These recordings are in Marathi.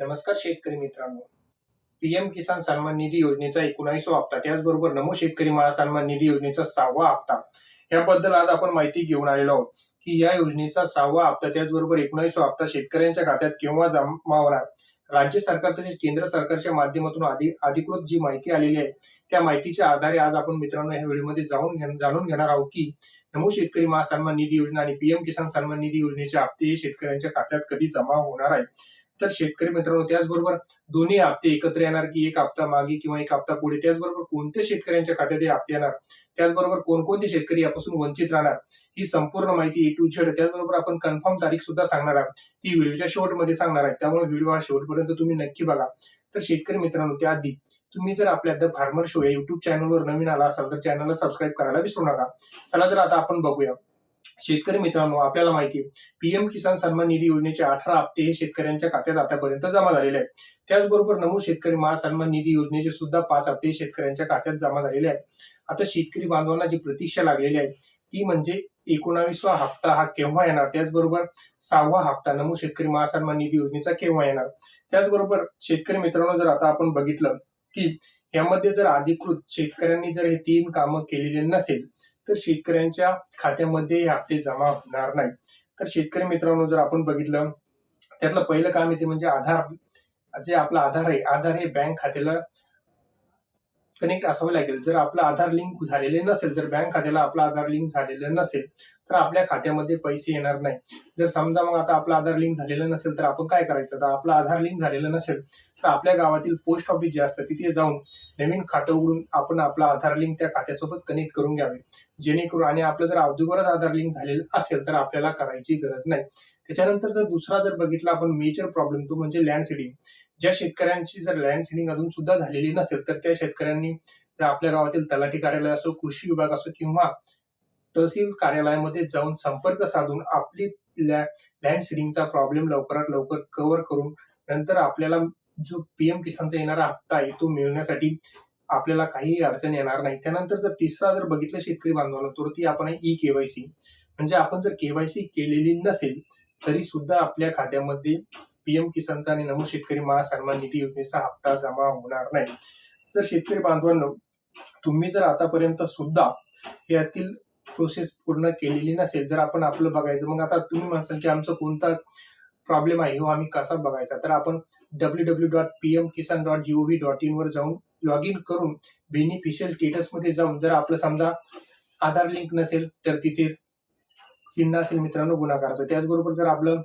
नमस्कार शेतकरी मित्रांनो. पीएम किसान सन्मान निधी योजनेचा एकोणावीसवा हप्ता त्याचबरोबर नमो शेतकरी महासन्मान निधी योजनेचा सहावा हप्ता. याबद्दल आज आपण माहिती घेऊन आलेलो आहोत की या योजनेचा सहावा हप्ता त्याचबरोबर एकोणावीसवा हप्ता शेतकऱ्यांच्या खात्यात केव्हा जमा होणार? राज्य सरकार तसेच केंद्र सरकारच्या माध्यमातून आधी अधिकृत जी माहिती आलेली आहे त्या माहितीच्या आधारे आज आपण मित्रांनो या व्हिडिओमध्ये जाऊन जाणून घेणार आहोत की नमो शेतकरी महासन्मान निधी योजना आणि पीएम किसान सन्मान निधी योजनेचे हप्ते हे शेतकऱ्यांच्या खात्यात कधी जमा होणार आहे तर शेतकरी मित्रांनो त्याचबरोबर दोन्ही हप्ते एकत्र येणार की एक हप्ता मागे किंवा एक हप्ता पुढे त्याचबरोबर कोणत्या शेतकऱ्यांच्या खात्यात हे हप्ते येणार? त्याचबरोबर कोणकोणते शेतकरी यापासून वंचित राहणार? ही संपूर्ण माहिती ए टू झेड त्याचबरोबर आपण कन्फर्म तारीख सुद्धा सांगणार आहात. ती व्हिडिओच्या शेवटमध्ये सांगणार आहे त्यामुळे व्हिडिओ हा शेवटपर्यंत तुम्ही नक्की बघा. तर शेतकरी मित्रांनो त्याआधी तुम्ही जर आपल्या द फार्मर शो या युट्यूब चॅनलवर नवीन आला असाल तर चॅनलला सबस्क्राईब करायला विसरू नका. चला तर आता आपण बघूया. शेतकरी मित्रांनो आपल्याला माहिती आहे पीएम किसान सन्मान निधी योजनेचे अठरा हप्ते हे शेतकऱ्यांच्या खात्यात आतापर्यंत जमा झालेले आहेत. त्याचबरोबर नमूद शेतकरी महासन्मान निधी योजनेचे सुद्धा पाच हप्ते शेतकऱ्यांच्या खात्यात जमा झालेले आहेत. आता शेतकरी बांधवांना जी प्रतीक्षा लागलेली आहे ती म्हणजे एकोणावीसवा हप्ता हा केव्हा येणार? त्याचबरोबर सहावा हप्ता नमूद शेतकरी महासन्मान निधी योजनेचा केव्हा येणार? त्याचबरोबर शेतकरी मित्रांनो जर आता आपण बघितलं की यामध्ये जर अधिकृत शेतकऱ्यांनी जर हे तीन कामं केलेली नसेल तर शेतकऱ्यांच्या खात्यामध्ये हे हप्ते जमा होणार नाही तर शेतकरी मित्रांनो जर आपण बघितलं त्यातलं पहिलं काम येते म्हणजे आधार. जे आपलं आधार आहे आधार हे बँक खात्याला कनेक्ट असावे लागेल. जर आपलं आधार लिंक झालेले नसेल जर बँक खात्याला आपलं आधार लिंक झालेलं नसेल तर आपल्या खात्यामध्ये पैसे येणार नाही. जर समजा मग आता आपलं आधार लिंक झालेलं नसेल तर आपण काय करायचं? आता आपलं आधार लिंक झालेलं नसेल तर आपल्या गावातील पोस्ट ऑफिस जे असतं तिथे जाऊन नवीन खातं उघडून आपण आपलं आधार लिंक त्या खात्यासोबत कनेक्ट करून घ्यावे. जेणेकरून आणि आपलं जर अगोदरच आधार लिंक झालेलं असेल तर आपल्याला करायची गरज नाही. त्याच्यानंतर जर दुसरा जर बघितला आपण मेजर प्रॉब्लेम तो म्हणजे लँड सिडिंग ज्या शेतकऱ्यांची जर लँड सिडिंग अजून सुद्धा झालेली नसेल तर त्या शेतकऱ्यांनी जर आपल्या गावातील तलाठी कार्यालय असो कृषी विभाग असो किंवा तहसील कार्यालयामध्ये जाऊन संपर्क साधून आपली लँड सीडिंगचा प्रॉब्लेम लवकरात लवकर कव्हर करून नंतर आपल्याला जो पीएम किसानचा येणारा हप्ता आहे तो मिळण्यासाठी आपल्याला काही अडचण येणार नाही. त्यानंतर जर तिसरा जर बघितलं शेतकरी बांधवांना तर ती आपण ई केवायसी म्हणजे आपण जर केवायसी केलेली नसेल तरी सुद्धा आपल्या खात्यामध्ये पीएम किसानचा आणि नमो शेतकरी महासन्मान निधी योजनेचा हप्ता जमा होणार नाही. तर शेतकरी बांधवांनो तुम्ही जर आतापर्यंत सुद्धा यातील प्रोसेस पूर्ण केलेली नसेल जर आपण आपलं बघायचं मग आता तुम्ही म्हणसाल की आमचा कोणता प्रॉब्लेम आहे हो आम्ही कसा बघायचा? तर आपण W W dot P M Kisan dot G O V dot in वर जाऊन लॉग इन करून बेनिफिशियल स्टेटसमध्ये जाऊन जर आपलं समजा आधार लिंक नसेल तर तिथे चिन्ह असेल मित्रांनो गुणाकाराचं. त्याचबरोबर जर आपलं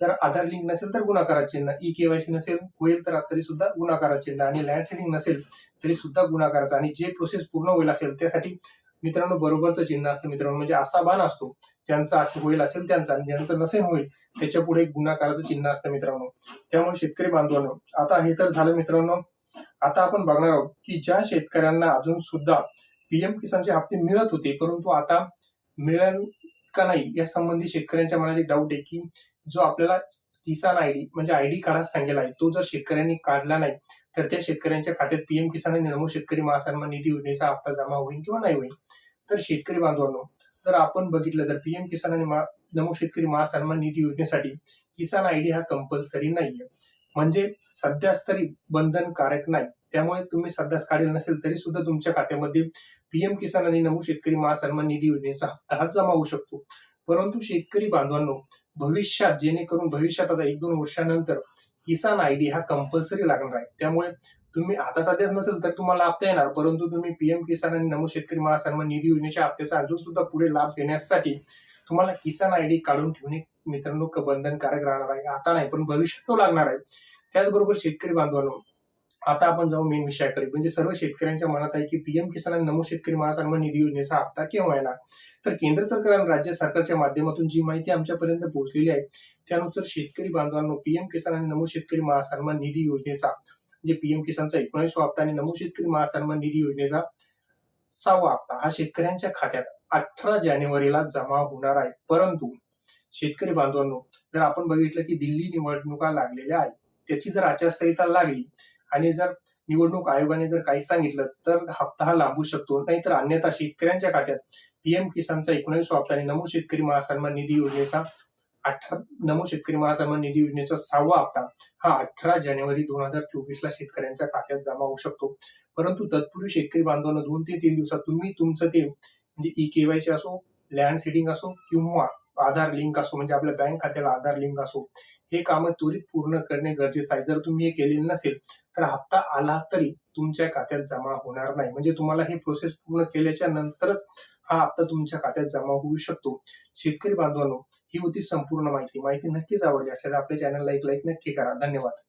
जर आधार लिंक नसेल तर गुन्हाकाराचं चिन्ह. ई केवायसी नसेल होईल तर तरी सुद्धा गुन्हाकाराचं चिन्ह. आणि लँड सेटिंग नसेल तरी सुद्धा गुन्हाकाराचं आणि जे प्रोसेस पूर्ण होईल असेल त्यासाठी मित्रांनो बरोबरचं चिन्ह असतं मित्रांनो. म्हणजे असा बाण असतो. ज्यांचा असं होईल असेल त्यांचा आणि ज्यांचं नसेल होईल त्याच्या पुढे गुणाकाराचं गुन्हाकाराचं चिन्ह असतं मित्रांनो. त्यामुळे शेतकरी बांधवांनो आता हे तर झालं मित्रांनो. आता आपण बघणार आहोत की ज्या शेतकऱ्यांना अजून सुद्धा पीएम किसानचे हप्ते मिळत होते परंतु आता मिळण का नाही. या संबंधी शेतकऱ्यांच्या मनात एक डाऊट आहे की जो आपल्याला किसान आयडी म्हणजे आयडी काढायला सांगेला आहे तो जर शेतकऱ्यांनी काढला नाही तर त्या शेतकऱ्यांच्या खात्यात पीएम किसान आणि नमो शेतकरी महासन्मान निधी योजनेचा हप्ता जमा होईल किंवा नाही होईल. तर शेतकरी बांधवांनो जर आपण बघितलं तर पीएम किसान आणि नमो शेतकरी महासन्मान निधी योजनेसाठी किसान आयडी हा कंपल्सरी नाहीये. म्हणजे सध्याच तरी बंधनकारक नाही. त्यामुळे तुम्ही सध्याच काढेल नसेल तरी सुद्धा तुमच्या खात्यामध्ये पीएम किसान आणि नमो शेतकरी महासन्मान निधी योजनेचा हप्ता हा जमा होऊ शकतो. परंतु शेतकरी बांधवांनो भविष्यात जेणेकरून भविष्यात आता एक दोन वर्षानंतर किसान आयडी हा कंपल्सरी लागणार आहे. त्यामुळे तुम्ही आता सध्याच नसेल तर तुम्हाला हप्ता येणार परंतु तुम्ही पीएम किसान आणि नमो शेतकरी महासन्मान निधी योजनेच्या हप्त्याचा अजून सुद्धा पुढे लाभ घेण्यासाठी तुम्हाला किसान आयडी काढून ठेवणे मित्रांनो बंधनकारक राहणार आहे. आता नाही पण भविष्यात तो लागणार आहे. त्याचबरोबर शेतकरी बांधवांनो आता आपण जाऊ मेन विषयाकडे. म्हणजे सर्व शेतकऱ्यांच्या मनात आहे की पीएम किसान आणि नमो शेतकरी महासन्मान निधी योजनेचा हप्ता केव्हा येणार? तर केंद्र सरकार आणि राज्य सरकारच्या माध्यमातून जी माहिती आमच्यापर्यंत पोहोचलेली आहे त्यानुसार शेतकरी बांधवांनो पीएम किसान आणि नमो शेतकरी महासन्मान निधी योजनेचा म्हणजे पीएम किसानचा एकोणीसवा हप्ता आणि नमो शेतकरी महासन्मान निधी योजनेचा सहावा हप्ता हा शेतकऱ्यांच्या खात्यात अठरा जानेवारीला जमा होणार आहे. परंतु शेतकरी बांधवांनो जर आपण बघितलं की दिल्ली निवडणुका लागलेल्या आहेत त्याची जर आचारसंहिता लागली आणि जर निवडणूक आयोगाने जर काही सांगितलं तर हप्ता हा लांबू शकतो. नाहीतर अन्यथा शेतकऱ्यांच्या खात्यात पीएम किसानचा एकोणीसवा हप्ता आणि नमो शेतकरी महासन्मान निधी योजनेचा अठरा नमो शेतकरी महासन्मान निधी योजनेचा सहावा हप्ता हा अठरा जानेवारी दोन हजार चोवीस ला शेतकऱ्यांच्या खात्यात जमा होऊ शकतो. परंतु तत्पूर्वी शेतकरी बांधवांना दोन ते तीन दिवसात तुम्ही तुमचं ते म्हणजे ई केवायसी असो लँड सेटिंग असो किंवा आधार लिंक असो म्हणजे आपल्या बँक खात्याला आधार लिंक असो हे कामं त्वरित पूर्ण करणे गरजेचं आहे. जर तुम्ही हे केलेलं नसेल तर हप्ता आला तरी तुमच्या खात्यात जमा होणार नाही. म्हणजे तुम्हाला ही प्रोसेस पूर्ण केल्याच्या नंतरच हा हप्ता तुमच्या खात्यात जमा होऊ शकतो. शेतकरी बांधवांनो ही होती संपूर्ण माहिती. माहिती नक्कीच आवडली असल्यास आपल्या चॅनलला एक लाईक नक्की करा. धन्यवाद.